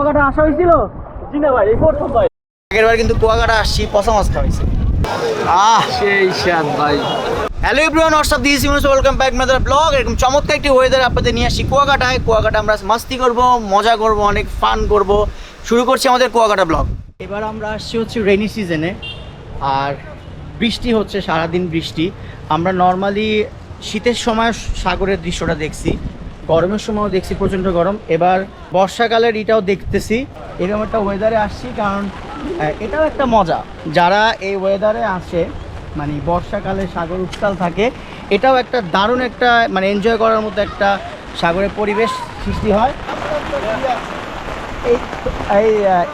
কুয়াকাটা আসা হয়েছিল? জি না ভাই এই প্রথম ভাই। আগের বার কিন্তু কুয়াকাটা আসছি পচা মাছ খাওয়া হয়েছে। আহ সেই স্বাদ ভাই। Hello everyone what's up this Younis welcome back mother blog এরকম চমৎকার একটি ওয়েদার আপনাদের নিয়ে আসছি কুয়াকাটায়। কুয়াকাটা আমরা মাস্তি করব মজা করব অনেক ফান করব। শুরু করছি আমাদের কুয়াকাটা ব্লগ এবার আমরা আসছি হচ্ছে রেনি সিজনে আর বৃষ্টি হচ্ছে সারাদিন বৃষ্টি। আমরা নর্মালি শীতের সময় সাগরের দৃশ্যটা দেখছি। গরমের সময়ও দেখছি প্রচণ্ড গরম। এবার বর্ষাকালের এটাও দেখতেছি। এরকম একটা ওয়েদারে আসছি কারণ এটাও একটা মজা। যারা এই ওয়েদারে আসে মানে বর্ষাকালে সাগর উত্তাল থাকে, এটাও একটা দারুণ একটা মানে এনজয় করার মতো একটা সাগরের পরিবেশ সৃষ্টি হয়। এই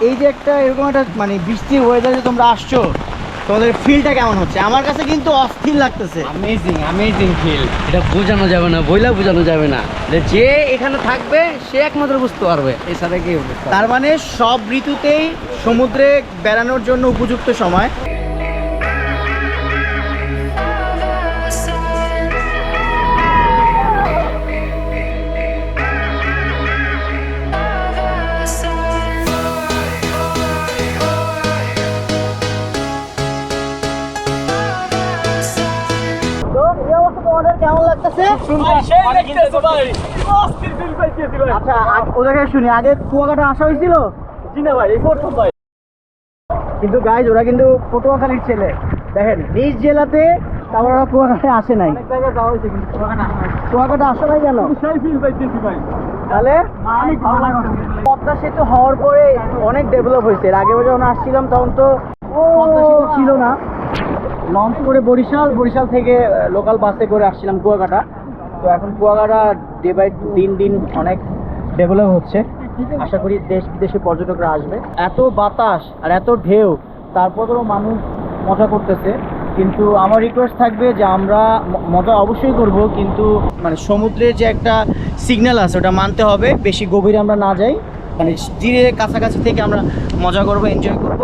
এই যে একটা এরকম একটা মানে বৃষ্টির ওয়েদারে তোমরা আসছো তোমাদের ফিলটা কেমন হচ্ছে? আমার কাছে কিন্তু অস্থির লাগতেছে। অ্যামেজিং অ্যামেজিং ফিল এটা বোঝানো যাবে না বইলা বোঝানো যাবে না। যে এখানে থাকবে সে একমাত্র বুঝতে পারবে। এছাড়া কি তার মানে সব ঋতুতেই সমুদ্রে বেড়ানোর জন্য উপযুক্ত সময়। তোমাদের কেমন লাগতেছে? আচ্ছা ওদেরকে শুনি আগে কুয়াকাটা আসা হয়েছিল? কিন্তু গাইজ ওরা কিন্তু পটুয়াখালীর ছেলে। দেখেন নিজ জেলাতে তারপর ওরা কুয়াকাটায় আসে নাই। অনেক জায়গায় যাওয়া হয়েছে কিন্তু কুয়াকাটা আসা আসে নাই কেন? তাহলে? পদ্মা সেতু হওয়ার পরে অনেক ডেভেলপ হয়েছে। এর আগে যখন আসছিলাম তখন তো পদ্মা সেতু ছিল না। লঞ্চ করে বরিশাল বরিশাল থেকে লোকাল বাসে করে আসছিলাম কুয়াকাটা। তো এখন কুয়াকাটা ডে বাই দিন দিন অনেক ডেভেলপ হচ্ছে। আশা করি দেশ বিদেশে পর্যটকরা আসবে। এত বাতাস আর এত ঢেউ, তারপরেও মানুষ মজা করতেছে। কিন্তু আমার রিকোয়েস্ট থাকবে যে আমরা মজা অবশ্যই করব, কিন্তু মানে সমুদ্রের যে একটা সিগন্যাল আছে, ওটা মানতে হবে। বেশি গভীরে আমরা না যাই। মানে ধীরে কাছাকাছি থেকে আমরা মজা করব এনজয় করব।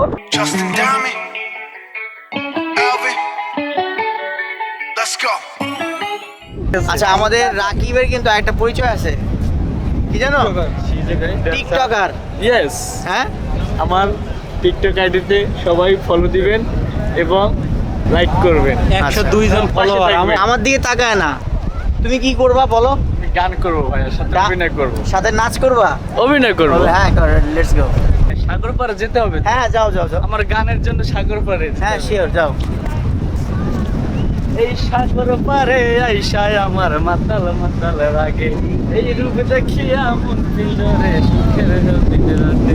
আচ্ছা আমাদের রাকিবের কিন্তু একটা পরিচয় আছে। কি জানো? টিকটকার ইয়েস হ্যাঁ? আমার টিকটক আইডিতে সবাই ফলো দিবেন এবং লাইক করবেন। একশো দুই জন follower, আমার আমার দিকে তাকায় না। তুমি কি করবা বলো? গান করব ভাইয়ের সাথে অভিনয় করব। সাথে নাচ করবা? অভিনয় করব। হ্যাঁ লেটস গো সাগর পারে যেতে হবে হ্যাঁ যাও যাও যাও। আমার গানের জন্য সাগর পারে হ্যাঁ। শিওর যাও। এই সাগর পারে আইসায় আমার মাতাল মাতাল রাগে। এই রূপ দেখিয়া মন পিলরে সুখের দিনে রাতে।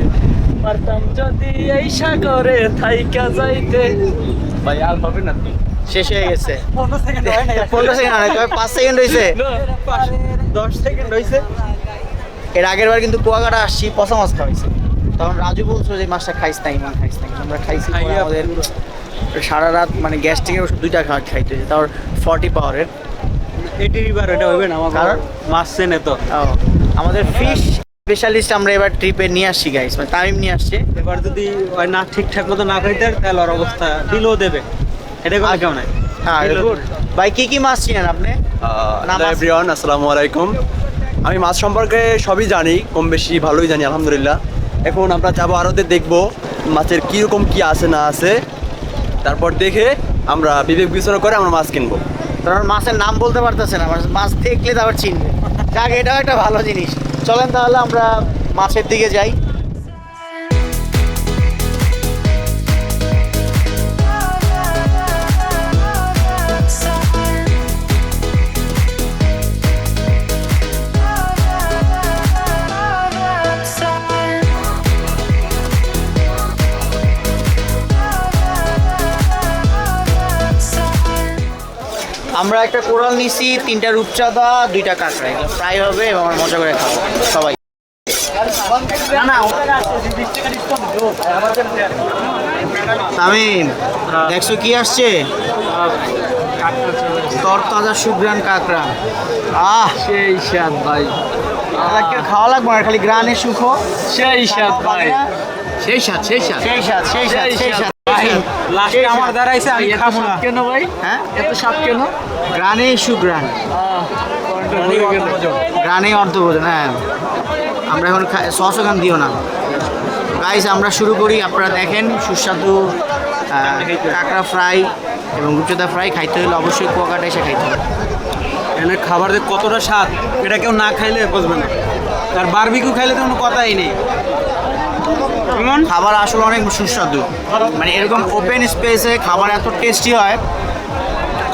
পারতাম যদি এই সাগরে থাইকা যাইতে। ভাই আর হবে না শেষ হয়ে গেছে। পনেরো সেকেন্ড হয় না পনেরো সেকেন্ড অনেক পাঁচ সেকেন্ড হয়েছে দশ সেকেন্ড হয়েছে এর আগের বার কিন্তু কুয়াকাটা আসছি পচা মাছ খাওয়াইছে। তখন রাজু বলছো যে মাছটা খাইস না ইমান খাইস না আমরা খাইছি আমাদের সারা রাত মানে গ্যাস থেকে দুইটা খাওয়া খাইতে হয়েছে। তারপর ফর্টি পাওয়ারের এটি রিবার এটা হবে না আমার কারণ? মাছ চেনে তো। আমাদের ফিশ স্পেশালিস্ট আমরা এবার ট্রিপে নিয়ে আসছি গাইস মানে তামিম নিয়ে আসছে। এবার যদি না ঠিকঠাক মতো না খাইতে তাহলে ওর অবস্থা দিলেও দেবে। এটা কথা কেমন? হয় হ্যাঁ ভাই কি কি মাছ চিনেন আপনি? এভরিওয়ান আসসালামু আলাইকুম। আমি মাছ সম্পর্কে সবই জানি কম বেশি ভালোই জানি আলহামদুলিল্লাহ। এখন আমরা যাব আরতে দেখব মাছের কীরকম কি আছে না আছে। তারপর দেখে আমরা বিবেক বিবেচনা করে আমরা মাছ কিনবো। কারণ মাছের নাম বলতে পারতেছে না মাছ- মাছ দেখলে তারপর চিনবে। যাক, এটাও একটা ভালো জিনিস। চলেন তাহলে আমরা মাছের দিকে যাই। আমরা একটা কোরাল নিছি তিনটা রূপচাঁদা দুইটা কাঁকড়া। এগুলো ফ্রাই হবে এবং আমরা মজা করে খাব সবাই। তামিম দেখছ কি আসছে? তরতাজা সুগ্রান কাঁকড়া। আহ! সেই স্বাদ ভাই। খাওয়া লাগবে না খালি গ্রানে সুখ। সেই স্বাদ ভাই। সেই স্বাদ সেই স্বাদ। সেই স্বাদ সেই স্বাদ সেই স্বাদ। লাস্টে আমার দাঁড়াইছে আমি খাব না। কেন ভাই? হ্যাঁ? এত স্বাদ কেন? গ্রানে সুগ্রান গ্রানে অর্ধ ভোজন হ্যাঁ। আমরা এখন সস ওখান দিও না। গাইস আমরা শুরু করি আপনারা দেখেন সুস্বাদু কাঁকড়া ফ্রাই এবং রূপচাঁদা ফ্রাই খাইতে হলে অবশ্যই কুয়াকাটা এসে খাইতে হবে। এখানে খাবার যে কতটা স্বাদ এটা কেউ না খাইলে বুঝবে না। আর বারবিকিউ খাইলে তো কোনো কথাই নেই। খাবার আসলে অনেক সুস্বাদু। মানে এরকম ওপেন স্পেসে খাবার এত টেস্টি হয়।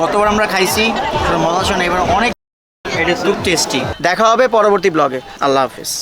কতবার আমরা খাইছি মজা শোনা এবার অনেক এটা খুব টেস্টি দেখা হবে পরবর্তী ব্লগে আল্লাহ হাফিজ।